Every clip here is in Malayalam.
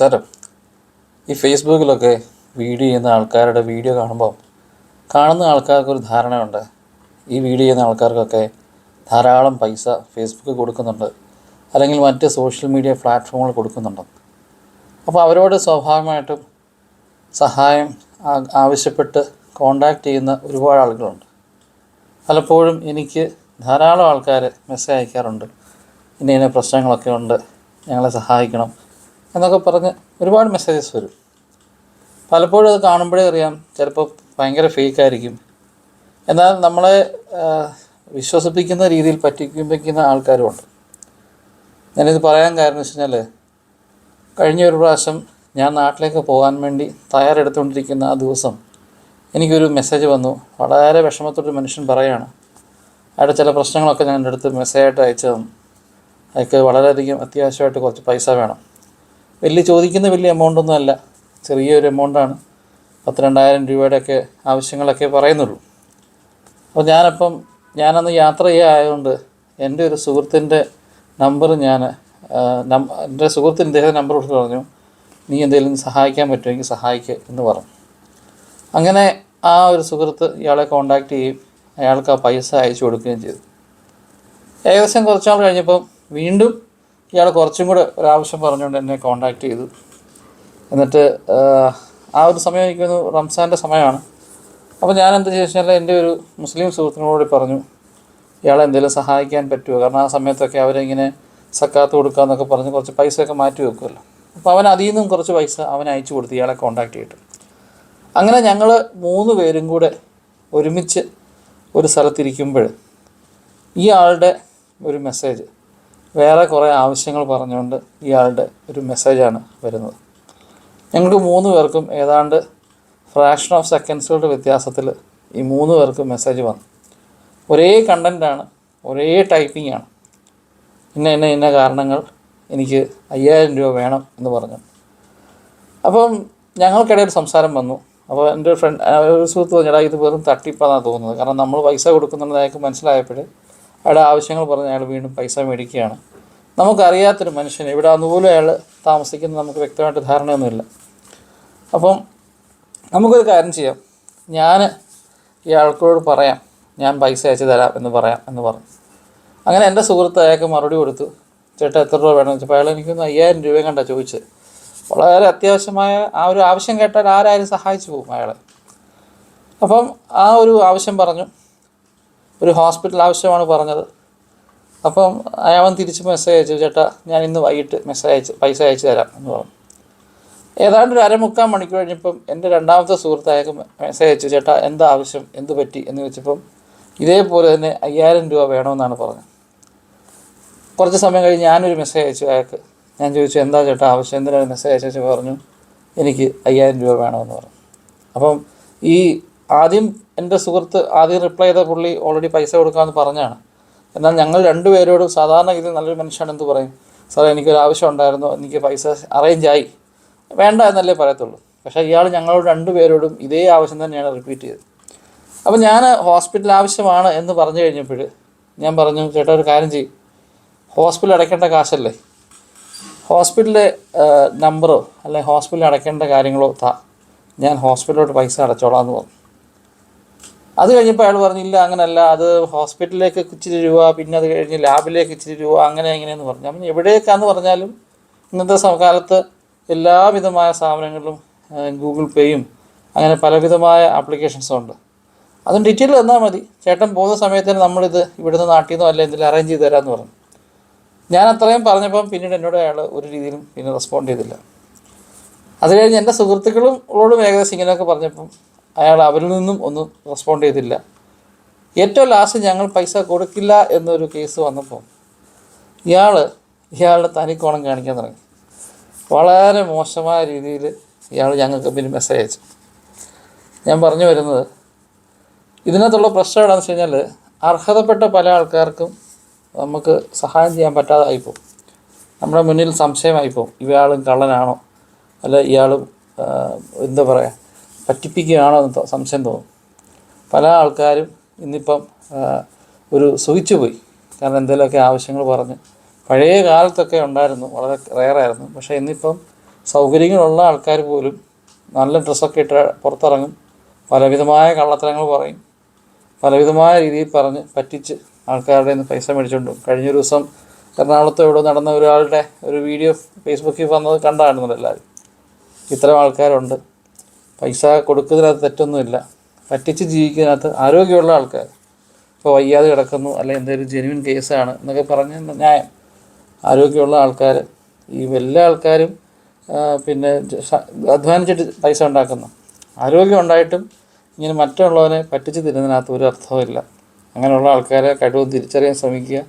നമസ്കാരം ഈ ഫേസ്ബുക്കിലൊക്കെ വീഡിയോ ചെയ്യുന്ന ആൾക്കാരുടെ വീഡിയോ കാണുമ്പോൾ കാണുന്ന ആൾക്കാർക്കൊരു ധാരണയുണ്ട്. ഈ വീഡിയോ ചെയ്യുന്ന ആൾക്കാർക്കൊക്കെ ധാരാളം പൈസ ഫേസ്ബുക്ക് കൊടുക്കുന്നുണ്ട്. അല്ലെങ്കിൽ മറ്റ് സോഷ്യൽ മീഡിയ പ്ലാറ്റ്ഫോമുകൾ കൊടുക്കുന്നുണ്ട്. അപ്പോൾ അവരോട് സ്വാഭാവികമായിട്ടും സഹായം ആവശ്യപ്പെട്ട് കോണ്ടാക്ട് ചെയ്യുന്ന ഒരുപാട് ആളുകളുണ്ട്. പലപ്പോഴും എനിക്ക് ധാരാളം ആൾക്കാർ മെസ്സേജ് അയക്കാറുണ്ട്. ഇന്ന ഇന്ന പ്രശ്നങ്ങളൊക്കെ ഉണ്ട്. ഞങ്ങളെ സഹായിക്കണം. എന്നൊക്കെ പറഞ്ഞ് ഒരുപാട് മെസ്സേജസ് വരും. പലപ്പോഴും അത് കാണുമ്പോഴേ അറിയാം ചിലപ്പോൾ ഭയങ്കര ഫേക്കായിരിക്കും എന്നാൽ നമ്മളെ വിശ്വസിപ്പിക്കുന്ന രീതിയിൽ പറ്റിപ്പിക്കുന്ന ആൾക്കാരുമുണ്ട് ഞാനിത് പറയാൻ കാരണം വെച്ച് കഴിഞ്ഞാൽ കഴിഞ്ഞ ഒരു പ്രാവശ്യം ഞാൻ നാട്ടിലേക്ക് പോകാൻ വേണ്ടി തയ്യാറെടുത്തുകൊണ്ടിരിക്കുന്ന ആ ദിവസം എനിക്കൊരു മെസ്സേജ് വന്നു. വളരെ വിഷമത്തോട്ട് മനുഷ്യൻ പറയുകയാണ് അയാളുടെ ചില പ്രശ്നങ്ങളൊക്കെ ഞാൻ എന്റെ അടുത്ത് മെസ്സേജായിട്ട് അയച്ചു തന്നു. അയാൾക്ക് വളരെയധികം അത്യാവശ്യമായിട്ട് കുറച്ച് പൈസ വേണം. വലിയ ചോദിക്കുന്ന വലിയ എമൗണ്ടൊന്നും അല്ല. ചെറിയൊരു എമൗണ്ടാണ് പത്ത് രണ്ടായിരം രൂപയുടെയൊക്കെ ആവശ്യങ്ങളൊക്കെ പറയുന്നുള്ളൂ. അപ്പോൾ ഞാനപ്പം ഞാനന്ന് യാത്ര ചെയ്യായതുകൊണ്ട് എന്റെ ഒരു സുഹൃത്തിന്റെ നമ്പർ ഞാൻ എന്റെ സുഹൃത്തിന് ഇദ്ദേഹം നമ്പർ കൊടുത്ത് പറഞ്ഞു നീ എന്തെങ്കിലും സഹായിക്കാൻ പറ്റുമെങ്കിൽ സഹായിക്കുക എന്ന് പറഞ്ഞു. അങ്ങനെ ആ ഒരു സുഹൃത്ത് ഇയാളെ കോണ്ടാക്ട് ചെയ്യും അയാൾക്ക് ആ പൈസ അയച്ചു കൊടുക്കുകയും ചെയ്തു. ഏകദേശം കുറച്ചാൾ കഴിഞ്ഞപ്പം വീണ്ടും ഇയാൾ കുറച്ചും കൂടെ ഒരാവശ്യം പറഞ്ഞുകൊണ്ട് എന്നെ കോണ്ടാക്ട് ചെയ്തു. എന്നിട്ട് ആ ഒരു സമയം എനിക്ക് റംസാന്റെ സമയമാണ്. അപ്പോൾ ഞാൻ എന്താ ചോദിച്ചാൽ എന്റെ ഒരു മുസ്ലിം സുഹൃത്തിനോട് പറഞ്ഞു ഇയാളെ എന്തെങ്കിലും സഹായിക്കാൻ പറ്റുമോ? കാരണം ആ സമയത്തൊക്കെ അവരിങ്ങനെ സക്കാത്ത് കൊടുക്കുക എന്നൊക്കെ പറഞ്ഞ് കുറച്ച് പൈസയൊക്കെ മാറ്റി വെക്കുമല്ലോ. അപ്പോൾ അവൻ അതിൽ നിന്നും കുറച്ച് പൈസ അവൻ അയച്ചു കൊടുത്തു ഇയാളെ കോണ്ടാക്ട് ചെയ്തിട്ട്. അങ്ങനെ ഞങ്ങൾ മൂന്ന് പേരും കൂടെ ഒരുമിച്ച് ഒരു സ്ഥലത്തിരിക്കുമ്പോൾ ഈ ആളുടെ ഒരു മെസ്സേജ് വേറെ കുറേ ആവശ്യങ്ങൾ പറഞ്ഞുകൊണ്ട് ഇയാളുടെ ഒരു മെസ്സേജാണ് വരുന്നത്. ഞങ്ങൾക്ക് മൂന്ന് പേർക്കും ഏതാണ്ട് ഫ്രാക്ഷൻ ഓഫ് സെക്കൻഡ്സുകളുടെ വ്യത്യാസത്തിൽ ഈ മൂന്ന് പേർക്കും മെസ്സേജ് വന്നു. ഒരേ കണ്ടന്റാണ് ഒരേ ടൈപ്പിംഗ് ആണ് ഇന്ന ഇന്ന ഇന്ന കാരണങ്ങൾ എനിക്ക് അയ്യായിരം രൂപ വേണം എന്ന് പറഞ്ഞു. അപ്പം ഞങ്ങൾക്കിടയിൽ സംസാരം വന്നു. അപ്പോൾ എന്റെ ഒരു ഫ്രണ്ട് ഒരു സുഹൃത്ത് പറഞ്ഞാൽ ഇത് വെറും തട്ടിപ്പാന്നാണ് തോന്നുന്നത്. കാരണം നമ്മൾ പൈസ കൊടുക്കുന്നുണ്ടെന്ന് അയാൾക്ക് മനസ്സിലായപ്പോൾ അയാളുടെ ആവശ്യങ്ങൾ പറഞ്ഞ് അയാൾ വീണ്ടും പൈസ മേടിക്കുകയാണ്. നമുക്കറിയാത്തൊരു മനുഷ്യൻ ഇവിടെ അതുപോലും അയാൾ താമസിക്കുന്നത് നമുക്ക് വ്യക്തമായിട്ട് ധാരണയൊന്നുമില്ല. അപ്പം നമുക്കൊരു കാര്യം ചെയ്യാം. ഞാൻ ഈ ആൾക്കോട് പറയാം. ഞാൻ പൈസ അയച്ചു തരാം എന്ന് പറയാം എന്ന് പറഞ്ഞു. അങ്ങനെ എന്റെ സുഹൃത്ത് അയാൾക്ക് മറുപടി കൊടുത്തു. ചേട്ടാ എത്ര രൂപ വേണമെന്ന് വെച്ചപ്പോൾ അയാൾ എനിക്കൊന്ന് അയ്യായിരം രൂപയും കണ്ടാ ചോദിച്ചത്. വളരെ അത്യാവശ്യമായ ആ ഒരു ആവശ്യം കേട്ടാൽ ആരായാലും സഹായിച്ചു പോകും അയാളെ. അപ്പം ആ ഒരു ആവശ്യം പറഞ്ഞു. ഒരു ഹോസ്പിറ്റൽ ആവശ്യമാണ് പറഞ്ഞത്. അപ്പം അയാവൻ തിരിച്ച് മെസ്സേജ് അയച്ചു ചേട്ടാ ഞാൻ ഇന്ന് വൈകിട്ട് മെസ്സേജ് അയച്ച് പൈസ അയച്ചു തരാം എന്ന് പറഞ്ഞു. ഏതാണ്ട് ഒരു അരമുക്കാൽ മണിക്കൂർ കഴിഞ്ഞപ്പം എന്റെ രണ്ടാമത്തെ സുഹൃത്ത് മെസ്സേജ് അയച്ചു ചേട്ടാ എന്താ ആവശ്യം? എന്ത് പറ്റി? എന്ന് വെച്ചപ്പം ഇതേപോലെ തന്നെ അയ്യായിരം രൂപ വേണമെന്നാണ് പറഞ്ഞത്. കുറച്ച് സമയം കഴിഞ്ഞ് ഞാനൊരു മെസ്സേജ് അയച്ചു അയാൾക്ക്. ഞാൻ ചോദിച്ചു എന്താ ചേട്ടാ ആവശ്യം? എന്തിനാണ് മെസ്സേജ് അയച്ചു പറഞ്ഞു. എനിക്ക് അയ്യായിരം രൂപ വേണമെന്ന് പറഞ്ഞു. അപ്പം ഈ ആദ്യം എന്റെ സുഹൃത്ത് ആദ്യം റിപ്ലൈ ചെയ്ത പുള്ളി ഓൾറെഡി പൈസ കൊടുക്കാമെന്ന് പറഞ്ഞാണ് എന്നാൽ ഞങ്ങൾ രണ്ടുപേരോടും സാധാരണ ഇതിൽ നല്ലൊരു മനുഷ്യനാണ് എന്ത് പറയും. സാറേ എനിക്കൊരു ആവശ്യം ഉണ്ടായിരുന്നു. എനിക്ക് പൈസ അറേഞ്ച് ആയി. വേണ്ട എന്നല്ലേ പറയത്തുള്ളൂ. പക്ഷേ ഇയാൾ ഞങ്ങളോട് രണ്ടുപേരോടും ഇതേ ആവശ്യം തന്നെയാണ് റിപ്പീറ്റ് ചെയ്തത്. അപ്പോൾ ഞാൻ ഹോസ്പിറ്റൽ ആവശ്യമാണ് എന്ന് പറഞ്ഞു കഴിഞ്ഞപ്പോൾ ഞാൻ പറഞ്ഞു ചേട്ടാ ഒരു കാര്യം ചെയ്യും. ഹോസ്പിറ്റൽ അടയ്ക്കേണ്ട കാശല്ലേ? ഹോസ്പിറ്റലിലെ നമ്പറോ അല്ലെങ്കിൽ ഹോസ്പിറ്റലിൽ അടയ്ക്കേണ്ട കാര്യങ്ങളോ താ. ഞാൻ ഹോസ്പിറ്റലിലോട്ട് പൈസ അടച്ചോളാം എന്ന് പറഞ്ഞു. അത് കഴിഞ്ഞപ്പോൾ അയാൾ പറഞ്ഞില്ല അങ്ങനല്ല. അത് ഹോസ്പിറ്റലിലേക്ക് ഇച്ചിരി രൂപ പിന്നെ അത് കഴിഞ്ഞ് ലാബിലേക്ക് ഇച്ചിരി രൂപ അങ്ങനെ ഇങ്ങനെയെന്ന് പറഞ്ഞു. അപ്പം എവിടേക്കാന്ന് പറഞ്ഞാലും ഇന്നത്തെ കാലത്ത് എല്ലാവിധമായ സാധനങ്ങളിലും ഗൂഗിൾ പേയും അങ്ങനെ പലവിധമായ ആപ്ലിക്കേഷൻസും ഉണ്ട്. അതും ഡീറ്റെയിൽ തന്നാൽ മതി. ചേട്ടൻ പോകുന്ന സമയത്തിന് നമ്മളിത് ഇവിടുന്ന് നാട്ടിൽ നിന്നോ അല്ല എന്തെങ്കിലും അറേഞ്ച് ചെയ്ത് തരാമെന്ന് പറഞ്ഞു. ഞാൻ അത്രയും പറഞ്ഞപ്പം പിന്നീട് എന്നോട് അയാൾ ഒരു രീതിയിലും പിന്നെ റെസ്പോണ്ട് ചെയ്തില്ല. അത് കഴിഞ്ഞ് എന്റെ സുഹൃത്തുക്കളും ഓടും ഏകദേശം ഇങ്ങനെയൊക്കെ പറഞ്ഞപ്പം അയാൾ അവരിൽ നിന്നും ഒന്നും റെസ്പോണ്ട് ചെയ്തില്ല. ഏറ്റവും ലാസ്റ്റ് ഞങ്ങൾ പൈസ കൊടുക്കില്ല എന്നൊരു കേസ് വന്നപ്പോൾ ഇയാൾ ഇയാളുടെ തനിക്കോണം കാണിക്കാൻ തുടങ്ങി. വളരെ മോശമായ രീതിയിൽ ഇയാൾ ഞങ്ങൾക്ക് പിന്നെ മെസ്സേജ് അയച്ചു. ഞാൻ പറഞ്ഞു വരുന്നത് ഇതിനകത്തുള്ള പ്രശ്നം എന്താണെന്ന് വെച്ച് കഴിഞ്ഞാൽ അർഹതപ്പെട്ട പല ആൾക്കാർക്കും നമുക്ക് സഹായം ചെയ്യാൻ പറ്റാതായിപ്പോൾ നമ്മുടെ മുന്നിൽ സംശയമായിപ്പോൾ ഇയാളും കള്ളനാണോ? അല്ല ഇയാളും എന്താ പറയുക പറ്റിപ്പിക്കുകയാണോ എന്ന് സംശയം തോന്നും. പല ആൾക്കാരും ഇന്നിപ്പം ഒരു സുഖിച്ചു പോയി. കാരണം എന്തെങ്കിലുമൊക്കെ ആവശ്യങ്ങൾ പറഞ്ഞ്. പഴയ കാലത്തൊക്കെ ഉണ്ടായിരുന്നു വളരെ റെയറായിരുന്നു. പക്ഷേ ഇന്നിപ്പം സൗകര്യങ്ങളുള്ള ആൾക്കാർ പോലും നല്ല ഡ്രസ്സൊക്കെ ഇട്ട് പുറത്തിറങ്ങും. പലവിധമായ കള്ളത്തരങ്ങൾ പറയും. പലവിധമായ രീതിയിൽ പറഞ്ഞ് പറ്റിച്ച് ആൾക്കാരുടെ നിന്ന് പൈസ മേടിച്ചുകൊണ്ട് കഴിഞ്ഞൊരു കഴിഞ്ഞ ദിവസം എറണാകുളത്ത് എവിടെ നടന്ന ഒരാളുടെ ഒരു വീഡിയോ ഫേസ്ബുക്കിൽ വന്നത് കണ്ടായിരുന്നല്ലോ എല്ലാവരും. ഇത്തരം ആൾക്കാരുണ്ട്. പൈസ കൊടുക്കുന്നതിനകത്ത് തെറ്റൊന്നുമില്ല. പറ്റിച്ച് ജീവിക്കുന്നതിനകത്ത് ആരോഗ്യമുള്ള ആൾക്കാർ. ഇപ്പോൾ വയ്യാതെ കിടക്കുന്നു അല്ലെങ്കിൽ എന്തെങ്കിലും ജെനുവിൻ കേസാണ് എന്നൊക്കെ പറഞ്ഞ് ന്യായം. ആരോഗ്യമുള്ള ആൾക്കാർ ഈ എല്ലാ ആൾക്കാരും പിന്നെ അധ്വാനിച്ചിട്ട് പൈസ ഉണ്ടാക്കുന്നു. ആരോഗ്യം ഉണ്ടായിട്ടും ഇങ്ങനെ മറ്റുള്ളവനെ പറ്റിച്ച് തരുന്നതിനകത്ത് ഒരു അർത്ഥവുമില്ല അങ്ങനെയുള്ള ആൾക്കാരെ കഴിവ് തിരിച്ചറിയാൻ ശ്രമിക്കുക.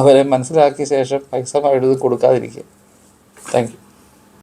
അവരെ മനസ്സിലാക്കിയ ശേഷം പൈസ എഴുതി കൊടുക്കാതിരിക്കുക. താങ്ക്